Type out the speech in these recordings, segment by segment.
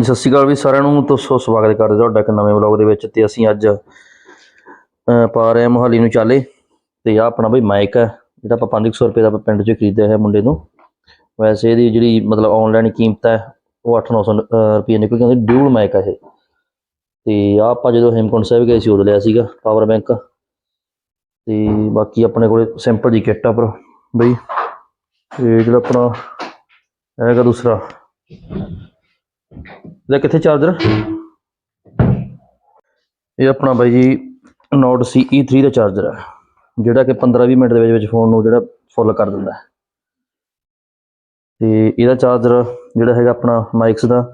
ਹਾਂਜੀ ਸਤਿ ਸ਼੍ਰੀ ਅਕਾਲ ਵੀ ਸਾਰਿਆਂ ਨੂੰ। ਤੋਂ ਸੋ ਸਵਾਗਤ ਕਰਦੇ ਤੁਹਾਡਾ ਇੱਕ ਨਵੇਂ ਵਲੌਗ ਦੇ ਵਿੱਚ ਤੇ ਅਸੀਂ ਅੱਜ ਅਹ, ਪਾ ਰਹੇ ਹਾਂ ਮੋਹਾਲੀ ਨੂੰ ਚਾਲੇ। ਤੇ ਆ ਆਪਣਾ ਬਈ ਮਾਈਕ ਹੈ ਜਿਹੜਾ ਆਪਾਂ 500 ਰੁਪਏ ਦਾ ਪਿੰਡ ਚ ਖਰੀਦਿਆ ਹੈ ਮੁੰਡੇ ਨੂੰ। ਵੈਸੇ ਇਹਦੀ ਜਿਹੜੀ ਮਤਲਬ ਆਨਲਾਈਨ ਕੀਮਤ ਹੈ ਉਹ 8-900 ਰੁਪਏ ਨਿਕਲ ਕੇ ਆਉਂਦੀ ਡਿਊਲ ਮਾਈਕ ਹੈ ਇਹ। ਤੇ ਆ ਆਪਾਂ ਜਦੋਂ ਹੇਮਕੁੰਟ ਸਾਹਿਬ ਗਏ ਸੀ ਉਦੋਂ ਲਿਆ ਸੀਗਾ ਪਾਵਰ ਬੈਂਕ ਤੇ ਬਾਕੀ ਆਪਣੇ ਕੋਲੇ ਸਿੰਪਲ ਜੀ ਕਿੱਟ ਆ ਪਰ ਬਈ। ਤੇ ਜਿਹੜਾ ਆਪਣਾ ਹੈਗਾ ਦੂਸਰਾ। ਇਹਦਾ ਕਿੱਥੇ ਚਾਰਜਰ? ਇਹ ਆਪਣਾ ਬਾਈ ਜੀ Nord CE3 ਦਾ ਚਾਰਜਰ ਹੈ ਜਿਹੜਾ ਕਿ 15-20 ਮਿੰਟ ਦੇ ਵਿੱਚ ਵਿੱਚ ਫੋਨ ਨੂੰ ਜਿਹੜਾ ਫੁੱਲ ਕਰ ਦਿੰਦਾ ਹੈ। ਤੇ ਇਹਦਾ ਚਾਰਜਰ ਜਿਹੜਾ ਹੈਗਾ ਆਪਣਾ ਮਾਈਕਸ ਦਾ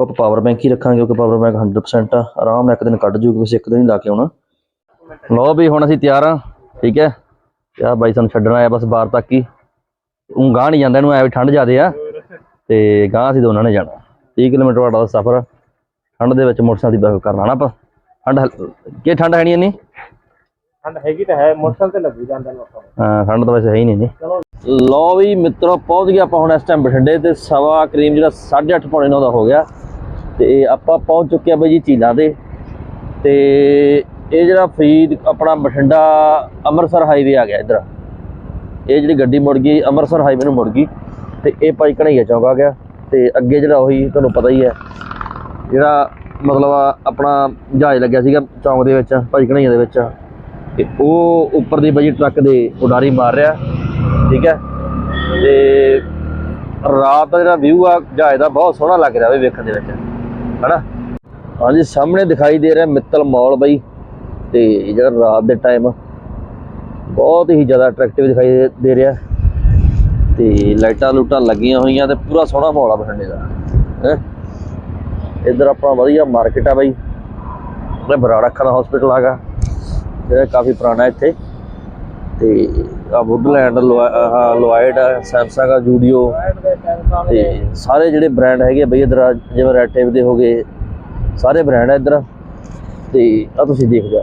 ਉਹ ਆਪਾਂ ਪਾਵਰ ਬੈਂਕ ਹੀ ਰੱਖਾਂਗੇ ਕਿਉਂਕਿ ਪਾਵਰ ਬੈਂਕ 100% ਆ, ਆਰਾਮ ਨਾਲ ਇੱਕ ਦਿਨ ਕੱਢ ਜੂਗੀ ਵੈਸੇ ਇੱਕ ਦਿਨ ਹੀ ਲਾ ਕੇ ਆਉਣਾ। ਲਓ ਵੀ ਹੁਣ ਅਸੀਂ ਤਿਆਰ ਆ ਠੀਕ ਹੈ? ਤੇ ਆਹ ਬਾਈ ਸਾਨੂੰ ਛੱਡਣ ਆਇਆ, ਬਸ ਬਾਹਰ ਤੱਕ ਹੀ। ਉਹ ਗਾਂ ਨਹੀਂ ਜਾਂਦਾ, ਇਹਨੂੰ ਐ ਵੀ ਠੰਡ ਜ਼ਿਆਦੇ ਆ। ਤੇ ਗਾਂ ਅਸੀਂ ਦੋਨਾਂ ਨੇ ਜਾਣਾ। 30 ਕਿਲੋਮੀਟਰ ਵਾਲਾ ਦਾ ਸਫ਼ਰ ਠੰਡ ਦੇ ਵਿੱਚ ਮੋਟਰਸਾਈਕਲ ਦੀ ਕਰਨਾ ਨਾ ਆਪਾਂ। ਠੰਡ ਕੀ ਠੰਡ ਹੈ ਨਹੀਂ ਇੰਨੀ? ਠੰਡ ਹੈਗੀ ਤਾਂ ਹੈ ਮੋਟਰਸਾਈਕਲ ਤੇ ਲੱਗੀ ਜਾਂਦਾ ਲੋਕਾਂ ਹਾਂ ਠੰਡ ਤਾਂ ਵੈਸੇ ਹੈ ਹੀ ਨਹੀਂ ਜੀ ਲਓ ਵੀ ਮਿੱਤਰੋ ਪਹੁੰਚ ਗਿਆ ਆਪਾਂ ਹੁਣ ਇਸ ਟਾਈਮ ਬਠਿੰਡੇ ਤੇ ਸਵਾ ਕਰੀਮ ਜਿਹੜਾ 8:30 ਪੌਣੇ 9 ਦਾ ਹੋ ਗਿਆ। ਤੇ ਆਪਾਂ ਪਹੁੰਚ ਚੁੱਕੇ ਆ ਬਈ ਜੀ ਝੀਲਾਂ ਦੇ ਤੇ ਇਹ ਜਿਹੜਾ ਫਰੀਦ ਆਪਣਾ ਬਠਿੰਡਾ ਅੰਮ੍ਰਿਤਸਰ ਹਾਈਵੇ ਆ ਗਿਆ ਇਧਰ। ਇਹ ਜਿਹੜੀ ਗੱਡੀ ਮੁੜ ਗਈ ਅੰਮ੍ਰਿਤਸਰ ਹਾਈਵੇ ਨੂੰ ਮੁੜ ਗਈ। ਤੇ ਇਹ ਭਾਈ ਕਢਾਈਆ ਚੌਂਕ ਆ ਗਿਆ। ਤੇ ਅੱਗੇ ਜਿਹੜਾ ਉਹੀ ਤੁਹਾਨੂੰ ਪਤਾ ਹੀ ਹੈ, ਜਿਹੜਾ ਮਤਲਬ ਆਪਣਾ ਜਹਾਜ਼ ਲੱਗਿਆ ਸੀਗਾ ਚੌਂਕ ਦੇ ਵਿੱਚ, ਭਾਈ ਕਢਾਈਆ ਦੇ ਵਿੱਚ, ਤੇ ਉਹ ਉੱਪਰ ਦੀ ਬਜੀ ਟਰੱਕ ਦੇ ਉਡਾਰੀ ਮਾਰ ਰਿਹਾ, ਠੀਕ ਹੈ? ਤੇ ਰਾਤ ਦਾ ਜਿਹੜਾ ਵਿਊ ਆ, ਜਹਾਜ਼ ਦਾ ਬਹੁਤ ਸੋਹਣਾ ਲੱਗ ਰਿਹਾ ਵੇ ਵੇਖਣ ਦੇ ਵਿੱਚ, ਹਨਾ? ਹਾਂਜੀ, ਸਾਹਮਣੇ ਦਿਖਾਈ ਦੇ ਰਿਹਾ ਮਿੱਤਲ ਮਾਲ ਬਈ, ਤੇ ਜਿਹੜਾ ਰਾਤ ਦੇ ਟਾਈਮ ਬਹੁਤ ਹੀ ਜ਼ਿਆਦਾ ਅਟਰੈਕਟਿਵ ਦਿਖਾਈ ਦੇ ਰਿਹਾ। ਤੇ ਲਾਈਟਾਂ ਲੂਟਾਂ ਲੱਗੀਆਂ ਹੋਈਆਂ ਤੇ ਪੂਰਾ ਸੋਹਣਾ ਮਾਹੌਲ ਆ ਬਠਿੰਡੇ ਦਾ, ਹੈ। ਇੱਧਰ ਆਪਣਾ ਵਧੀਆ ਮਾਰਕੀਟ ਆ ਬਈ। ਇਹ ਬਰਾੜਾ ਖਾਨਾ ਹਸਪੀਟਲ ਆਗਾ ਜਿਹੜਾ ਕਾਫੀ ਪੁਰਾਣਾ ਇੱਥੇ। ਤੇ ਆ ਵੁੱਡਲੈਂਡ ਲੋਇਡ ਸੈਮਸੰਗ ਆ ਜੂਡੀਓ ਤੇ ਸਾਰੇ ਜਿਹੜੇ ਬ੍ਰਾਂਡ ਹੈਗੇ ਆ ਬਈ ਇੱਧਰ ਜਿਵੇਂ ਰੈਡ ਟੇਪ ਦੇ ਹੋਗੇ ਸਾਰੇ ਬ੍ਰਾਂਡ ਆ ਇੱਧਰ। ਤੇ ਆ ਤੁਸੀਂ ਦੇਖ ਜਾ,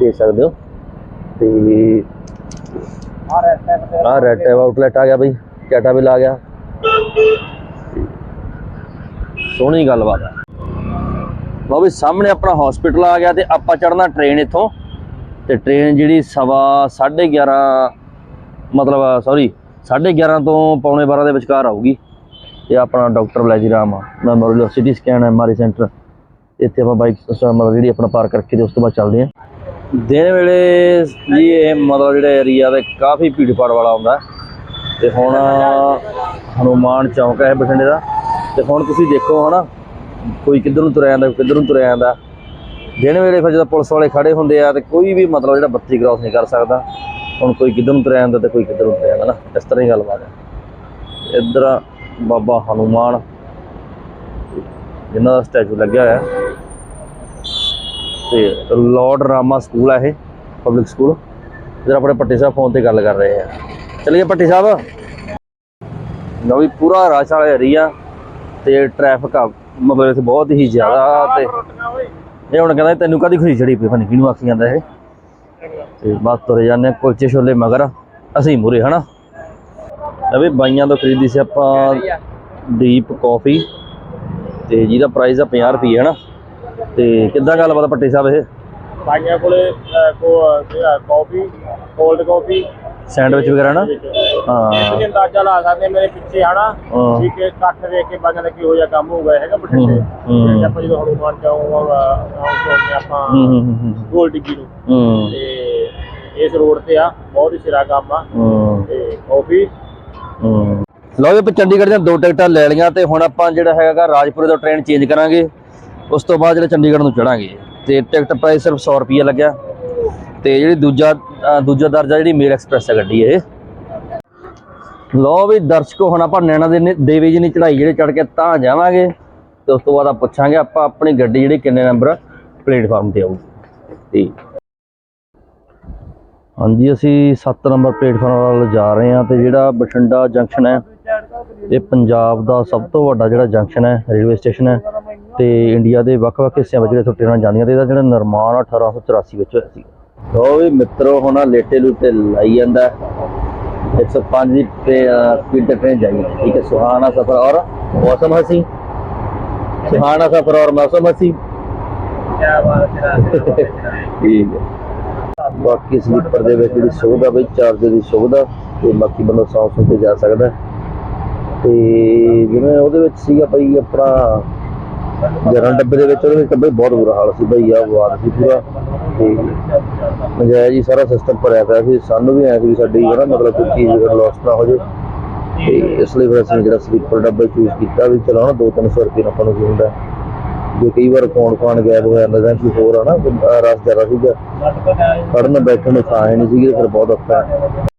ਦੇਖ ਸਕਦੇ ਹੋ। ਤੇ ਆ ਰਿਹਾ ਹੈ ਆ ਰੈਡ ਟੇਪ ਆਊਟਲੈਟ ਆ ਗਿਆ ਬਈ। ਕੈਟਾ ਵੀ ਆ ਗਿਆ। ਸੋਹਣੀ ਗੱਲਬਾਤ ਹੈ ਲਓ ਵੀ ਸਾਹਮਣੇ ਆਪਣਾ ਹਸਪੀਟਲ ਆ ਗਿਆ ਤੇ ਆਪਾਂ ਚੜਨਾ ਟ੍ਰੇਨ ਇੱਥੋਂ। ਤੇ ਟ੍ਰੇਨ ਜਿਹੜੀ ਸਵਾ 11:30 ਮਤਲਬ ਸੌਰੀ 11:30 ਤੋਂ ਪੌਣੇ 12 ਦੇ ਵਿਚਕਾਰ ਆਊਗੀ। ਇਹ ਆਪਣਾ doctor Balaji Ram memorial city scan MRI centre ਇੱਥੇ ਆਪਾਂ ਬਾਈਕ ਮਤਲਬ ਜਿਹੜੀ ਆਪਣਾ ਪਾਰਕ ਕਰਕੇ ਤੇ ਉਸ ਤੋਂ ਬਾਅਦ ਚੱਲਦੇ ਹਾਂ। ਦਿਨ ਵੇਲੇ ਜੀ ਇਹ ਮਤਲਬ ਜਿਹੜੇ ਏਰੀਆ ਦੇ ਕਾਫੀ ਭੀੜ ਭਾੜ ਵਾਲਾ ਹੁੰਦਾ। ਹੈ। ਤੇ ਹੁਣ ਹਨੂਮਾਨ ਚੌਂਕ ਹੈ ਬਠਿੰਡੇ ਦਾ। ਤੇ ਹੁਣ ਤੁਸੀਂ ਦੇਖੋ ਹਨਾ, ਕੋਈ ਕਿੱਧਰ ਨੂੰ ਤੁਰਿਆ ਜਾਂਦਾ, ਕੋਈ ਕਿੱਧਰ ਨੂੰ ਤੁਰਿਆ ਜਾਂਦਾ। ਦਿਨ ਵੇਲੇ ਫਿਰ ਜਦੋਂ ਪੁਲਿਸ ਵਾਲੇ ਖੜੇ ਹੁੰਦੇ ਆ ਤੇ ਕੋਈ ਵੀ ਮਤਲਬ ਜਿਹੜਾ ਬੱਤੀ ਕ੍ਰਾਸ ਨਹੀਂ ਕਰ ਸਕਦਾ। ਹੁਣ ਕੋਈ ਕਿੱਧਰ ਨੂੰ ਤੁਰਿਆ ਜਾਂਦਾ ਤੇ ਕੋਈ ਕਿੱਧਰ ਨੂੰ ਤੁਰਿਆ ਜਾਂਦਾ ਨਾ, ਇਸ ਤਰ੍ਹਾਂ ਹੀ ਗੱਲਬਾਤ ਹੈ। ਇੱਧਰ ਬਾਬਾ ਹਨੂਮਾਨ, ਜਿਨ੍ਹਾਂ ਦਾ ਸਟੈਚੂ ਲੱਗਿਆ ਹੋਇਆ। ਹੈ। ਤੇ ਲਾਰਡ ਰਾਮਾ ਸਕੂਲ ਆ ਇਹ ਪਬਲਿਕ ਸਕੂਲ ਜਿਹੜਾ ਆਪਣੇ ਪੱਟੀ ਸਾਹਿਬ ਫੋਨ ਤੇ ਗੱਲ ਕਰ ਰਹੇ ਆ। ਚਲਿਏ ਪੱਟੀ ਸਾਹਿਬ। ਲਓ ਵੀ ਪੂਰਾ ਰਸ਼ ਵਾਲਾ ਏਰੀਆ ਤੇ ਟ੍ਰੈਫਿਕ ਆ ਮਤਲਬ ਇੱਥੇ ਬਹੁਤ ਹੀ ਜ਼ਿਆਦਾ ਤੇ ਇਹ ਹੁਣ ਕਹਿੰਦਾ ਤੈਨੂੰ ਕਾਦੀ ਖੁਸ਼ੀ ਚੜੀ ਪਈ ਫਨ ਕਿਹਨੂੰ ਆਖੀ ਜਾਂਦਾ ਇਹ। ਤੇ ਬਸ ਤੁਰੇ ਜਾਂਦੇ ਹਾਂ, ਕੁਲਚੇ ਛੋਲੇ ਮਗਰ। ਅਸੀਂ ਮੂਰੇ ਹਨਾ? ਅਵੇ ਬਾਈਆਂ ਤੋਂ ਖਰੀਦੀ ਸੀ ਆਪਾਂ ਡੀਪ ਕਾਫੀ। ਤੇ ਜਿਹਦਾ ਪ੍ਰਾਈਸ ਆ 50 ਰੁਪਏ ਹਨਾ? ਤੇ ਕਿੱਦਾਂ ਗੱਲਬਾਤ ਆ ਪੱਟੀ ਸਾਹਿਬ ਇਹ? ਬਾਈਆਂ ਕੋਲੇ ਅਹ, ਕੋ ਜਿਹੜਾ ਕਾਫੀ ਕੋਲਡ ਕਾਫੀ ਸੈਂਡਵਿਚ ਵਗੈਰਾ ਨਾ? ਹਾਂ। ਤੁਸੀਂ ਅੰਦਾਜ਼ਾ ਲਾ ਸਕਦੇ ਮੇਰੇ ਪਿੱਛੇ ਹਨਾ? ਹਾਂ। ਵੀ ਕਿ ਇਕੱਠ ਵੇਖ ਕੇ ਬਾਈਆਂ ਦਾ ਕਿਹੋ ਜਿਹਾ ਕੰਮ ਹੋਊਗਾ ਹੈਗਾ ਬਠਿੰਡੇ। ਹੂੰ, ਹੂੰ। ਤੇ ਆਪਾਂ ਜਦੋਂ ਹਨੂਮਾਨ ਆਪਾਂ ਹੂੰ ਹੂੰ ਹੂੰ, ਹੂੰ। ਗੋਲ ਡਿੱਗੀ ਨੂੰ। ਹੂੰ। ਤੇ ਇਸ ਰੋਡ ਤੇ ਆ ਬਹੁਤ ਹੀ ਸਿਰਾ ਕੰਮ ਆ। ਹੂੰ। ਤੇ ਕਾਫੀ। ਹੂੰ। ਲਓ ਜੀ ਆਪਾਂ ਚੰਡੀਗੜ੍ਹ ਦੀਆਂ ਦੋ ਟਿਕਟਾਂ ਲੈ ਲਈਆਂ ਤੇ ਹੁਣ ਆਪਾਂ ਜਿਹੜਾ ਹੈਗਾ ਰਾਜਪੁਰੇ ਤੋਂ ਟ੍ਰੇਨ ਚੇਂਜ ਕਰਾਂਗੇ। ਉਸ ਤੋਂ ਬਾਅਦ ਜਿਹੜਾ ਚੰਡੀਗੜ੍ਹ ਨੂੰ ਚੜਾਂਗੇ। ਤੇ ਟਿਕਟ ਪ੍ਰਾਈਸ ਸਿਰਫ 100 ਰੁਪਏ ਲੱਗਿਆ। ਤੇ ਜਿਹੜੀ ਦੂਜਾ ਦੂਜਾ ਦਰਜਾ ਜਿਹੜੀ ਮੇਲ ਐਕਸਪ੍ਰੈਸ ਹੈ ਗੱਡੀ ਇਹ। ਲਓ ਵੀ ਦਰਸ਼ਕੋ, ਹੁਣ ਆਪਾਂ ਨੈਣਾ ਦੇ ਨੇ- ਦੇਵੀ ਜੀ ਨੇ ਚੜਾਈ ਜਿਹੜੇ ਚੜ ਕੇ ਤਾਂ ਜਾਵਾਂਗੇ ਤੇ ਉਸ ਤੋਂ ਬਾਅਦ ਆ ਪੁੱਛਾਂਗੇ ਆਪਾਂ ਆਪਣੀ ਗੱਡੀ ਜਿਹੜੀ ਕਿੰਨੇ ਨੰਬਰ ਪਲੇਟਫਾਰਮ ਤੇ ਆਊਗੀ। ਤੇ ਹਾਂਜੀ, ਅਸੀਂ 7 ਨੰਬਰ ਪਲੇਟਫਾਰਮ ਵੱਲ ਜਾ ਰਹੇ ਹਾਂ ਤੇ ਜਿਹੜਾ ਬਠਿੰਡਾ ਜੰਕਸ਼ਨ ਹੈ, ਇਹ ਪੰਜਾਬ ਦਾ ਸਭ ਤੋਂ ਵੱਡਾ ਜਿਹੜਾ ਜੰਕਸ਼ਨ ਹੈ, ਰੇਲਵੇ ਸਟੇਸ਼ਨ ਹੈ ਤੇ ਇੰਡੀਆ ਦੇ ਵੱਖ-ਵੱਖ ਹਿੱਸਿਆਂ ਵਿੱਚ ਜਿਹੜੇ ਟ੍ਰੇਨਾਂ ਜਾਂਦੀਆਂ ਤੇ ਇਹਦਾ ਜਿਹੜਾ ਨਿਰਮਾਣ 1884 ਵਿੱਚ ਹੋਇਆ ਸੀ। ਲੋ ਵੀ ਮਿੱਤਰੋ, ਹੁਣ ਲੇਟੇ ਲੂਟੇ ਲਾਈ ਜਾਂਦਾ। 105 ਦੀ ਸਪੀਡ ਤੇ ਟ੍ਰੇਨ ਜਾਈ ਠੀਕ ਹੈ ਸੁਹਾਨਾ ਸਫਰ ਔਰ ਮੌਸਮ ਹਸੀ। ਸੁਹਾਣਾ ਸਫਰ ਔਰ ਮੌਸਮ ਅਸੀਂ ਕਿਆ ਬਾਤ ਹੈ ਠੀਕ ਹੈ। ਬਾਕੀ ਸਲੀਪਰ ਦੇ ਵਿੱਚ ਜਿਹੜੀ ਸੁਵਿਧਾ ਬਈ, ਚਾਰਜਰ ਦੀ ਸੁਵਿਧਾ ਤੇ ਬਾਕੀ ਬੰਦਾ ਸੌ ਸੌ ਤੇ ਜਾ ਸਕਦਾ। ਤੇ ਜਿਵੇਂ ਉਹਦੇ ਵਿੱਚ ਸੀਗਾ ਬਈ ਆਪਣਾ ਜਰਨ ਡੱਬੇ ਦੇ ਵਿੱਚ ਉਹਦੇ ਵਿੱਚ ਤਾਂ ਬਹੁਤ ਬੁਰਾ ਹਾਲ ਸੀ ਬਈ ਆ ਵਾਰ ਸੀ ਪੂਰਾ। ਤੇ ਨਜਾਇਜ਼ ਹੀ ਸਾਰਾ ਸਿਸਟਮ ਭਰਿਆ ਪਿਆ ਸੀ। ਸਾਨੂੰ ਵੀ ਐਂ ਸੀ ਸਾਡੀ ਹਨਾ ਮਤਲਬ ਕੋਈ ਚੀਜ਼ ਲੋਸ ਨਾ ਹੋ ਜੇ ਤੇ ਇਸ ਲਈ ਫਿਰ ਅਸੀਂ ਜਿਹੜਾ ਸਲੀਪਰ ਡੱਬਾ ਚੂਜ਼ ਕੀਤਾ ਵੀ ਚਲੋ ਨਾ 2-300 ਰੁਪਏ ਨਾਲ ਆਪਾਂ ਨੂੰ ਹੁੰਦਾ। ਜੇ ਕਈ ਵਾਰ ਕੌਣ ਕੌਣ ਗਾਇਬ ਹੋ ਜਾਂਦਾ ਜਾਂ ਕੋਈ ਹੋਰ ਹਨਾ ਨਾ ਰਸ ਜ਼ਿਆਦਾ ਸੀਗਾ। ਖੜਨ ਬੈਠਣ ਨੂੰ ਥਾਂ ਨਹੀਂ ਸੀਗੀ, ਫਿਰ ਬਹੁਤ ਔਖਾ।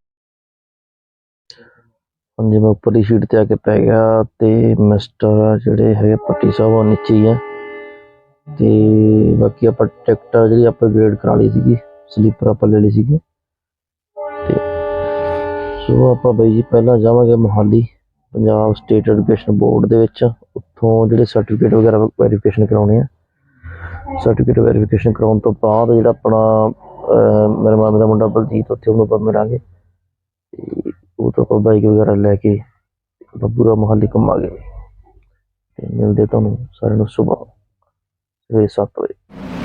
ਹੈ ਹਾਂਜੀ ਮੈਂ ਉੱਪਰਲੀ ਸ਼ੀਟ ਤੇ ਆ ਕੇ ਪੈ ਗਿਆ ਤੇ ਮਿਸਟਰ ਜਿਹੜੇ ਹੈਗੇ ਪੱਟੀ ਸਾਹਿਬ, ਉਹ ਨੀਚੇ ਹੀ ਆ। ਤੇ ਬਾਕੀ ਆਪਾਂ ਟਿਕਟ ਜਿਹੜੀ ਆਪਾਂ ਗ੍ਰੇਡ ਕਰਾ ਲਈ ਸੀਗੀ, ਸਲੀਪਰ ਆਪਾਂ ਲੈ ਲਈ ਸੀਗੀ। ਤੇ ਸੋ ਆਪਾਂ ਬਾਈ ਜੀ ਪਹਿਲਾਂ ਜਾਵਾਂਗੇ Mohali, Punjab state education board ਦੇ ਵਿੱਚ। ਉੱਥੋਂ ਜਿਹੜੇ ਸਰਟੀਫਿਕੇਟ ਵਗੈਰਾ ਵੈਰੀਫਿਕੇਸ਼ਨ ਕਰਾਉਣੇ ਆ। ਸਰਟੀਫਿਕੇਟ ਵੈਰੀਫਿਕੇਸ਼ਨ ਕਰਾਉਣ ਤੋਂ ਬਾਅਦ ਜਿਹੜਾ ਆਪਣਾ ਮੇਰੇ ਮਾਮੇ ਦਾ ਮੁੰਡਾ ਬਲਜੀਤ, ਉੱਥੇ ਉਹਨੂੰ ਆਪਾਂ ਮਿਲਾਂਗੇ। ਤੋਂ ਆਪਾਂ ਬਾਈਕ ਵਗੈਰਾ ਲੈ ਕੇ ਆਪਾਂ ਪੂਰਾ ਮੋਹਾਲੀ ਘੁੰਮਾਂਗੇ। ਤੇ ਮਿਲਦੇ ਤੁਹਾਨੂੰ ਸਾਰਿਆਂ ਨੂੰ ਸਵੇਰ ਸਵੇਰੇ 7 ਵਜੇ।